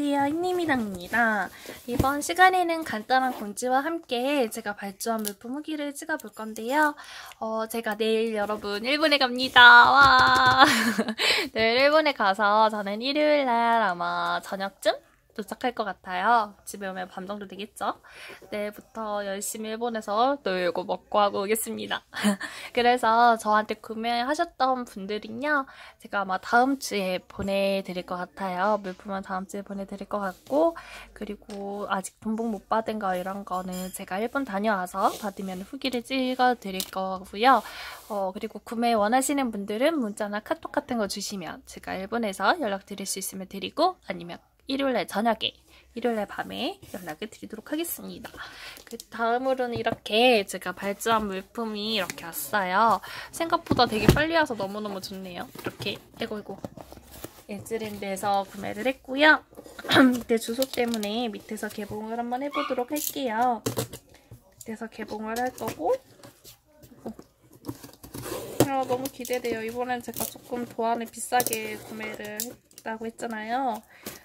안녕하세요 흰님이랑입니다. 이번 시간에는 간단한 공지와 함께 제가 발주한 물품 후기를 찍어볼 건데요. 어, 제가 내일 여러분 일본에 갑니다. 와. 내일 일본에 가서 저는 일요일 날 아마 저녁쯤 도착할 것 같아요. 집에 오면 밤 정도 되겠죠? 내일부터 열심히 일본에서 놀고 먹고 하고 오겠습니다. 그래서 저한테 구매하셨던 분들은요, 제가 아마 다음 주에 보내드릴 것 같아요. 물품은 다음 주에 보내드릴 것 같고, 그리고 아직 돈봉 못 받은 거 이런 거는 제가 일본 다녀와서 받으면 후기를 찍어드릴 거고요. 어, 그리고 구매 원하시는 분들은 문자나 카톡 같은 거 주시면 제가 일본에서 연락드릴 수 있으면 드리고, 아니면 일요일날 저녁에 일요일날 밤에 연락을 드리도록 하겠습니다. 그 다음으로는 이렇게 제가 발주한 물품이 이렇게 왔어요. 생각보다 되게 빨리 와서 너무너무 좋네요. 이렇게 이고 이고 에즈랜드에서 구매를 했고요. 밑에 주소 때문에 밑에서 개봉을 한번 해보도록 할게요. 밑에서 개봉을 할 거고 아, 너무 기대돼요. 이번엔 제가 조금 도안을 비싸게 구매를 했다고 했잖아요.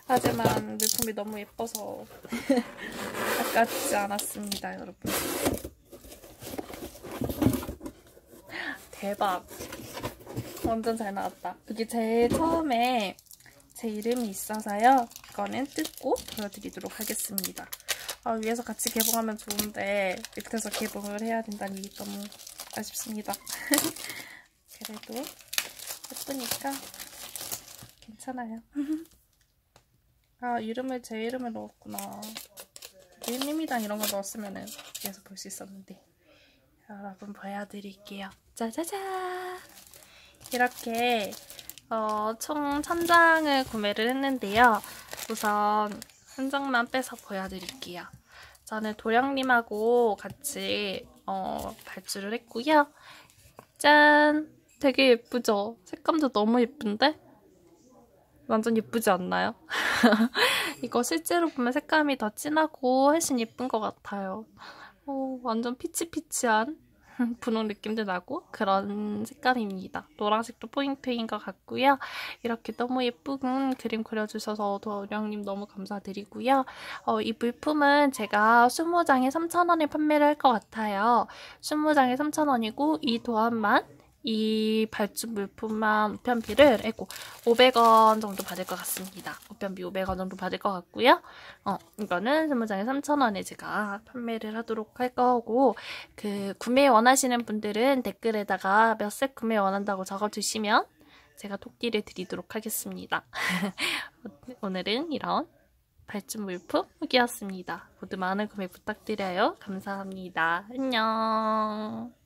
하지만 물품이 너무 예뻐서 아깝지 않았습니다, 여러분. 대박. 완전 잘 나왔다. 여기 제일 처음에 제 이름이 있어서요. 이거는 뜯고 보여드리도록 하겠습니다. 아, 위에서 같이 개봉하면 좋은데 밑에서 개봉을 해야 된다니 너무 아쉽습니다. 그래도 예쁘니까 괜찮아요. 아 이름을 제 이름을 넣었구나. 유님이랑 이런 거 넣었으면은 여기서 볼수 있었는데 여러분 보여드릴게요. 짜자잔 이렇게 어, 총 1000장을 구매를 했는데요. 우선 한 장만 빼서 보여드릴게요. 저는 도령님하고 같이 어, 발주를 했고요. 짠! 되게 예쁘죠? 색감도 너무 예쁜데? 완전 예쁘지 않나요? 이거 실제로 보면 색감이 더 진하고 훨씬 예쁜 것 같아요. 오, 완전 피치피치한 분홍 느낌도 나고 그런 색감입니다. 노란색도 포인트인 것 같고요. 이렇게 너무 예쁜 그림 그려주셔서 도령님 너무 감사드리고요. 어, 이 물품은 제가 20장에 3,000원에 판매를 할 것 같아요. 20장에 3,000원이고 이 도안만 이 발주 물품만 우편비를 에고 500원 정도 받을 것 같습니다. 우편비 500원 정도 받을 것 같고요. 어, 이거는 20장에 3,000원에 제가 판매를 하도록 할 거고 그 구매 원하시는 분들은 댓글에다가 몇 색 구매 원한다고 적어주시면 제가 토끼를 드리도록 하겠습니다. 오늘은 이런 발주 물품 후기였습니다. 모두 많은 구매 부탁드려요. 감사합니다. 안녕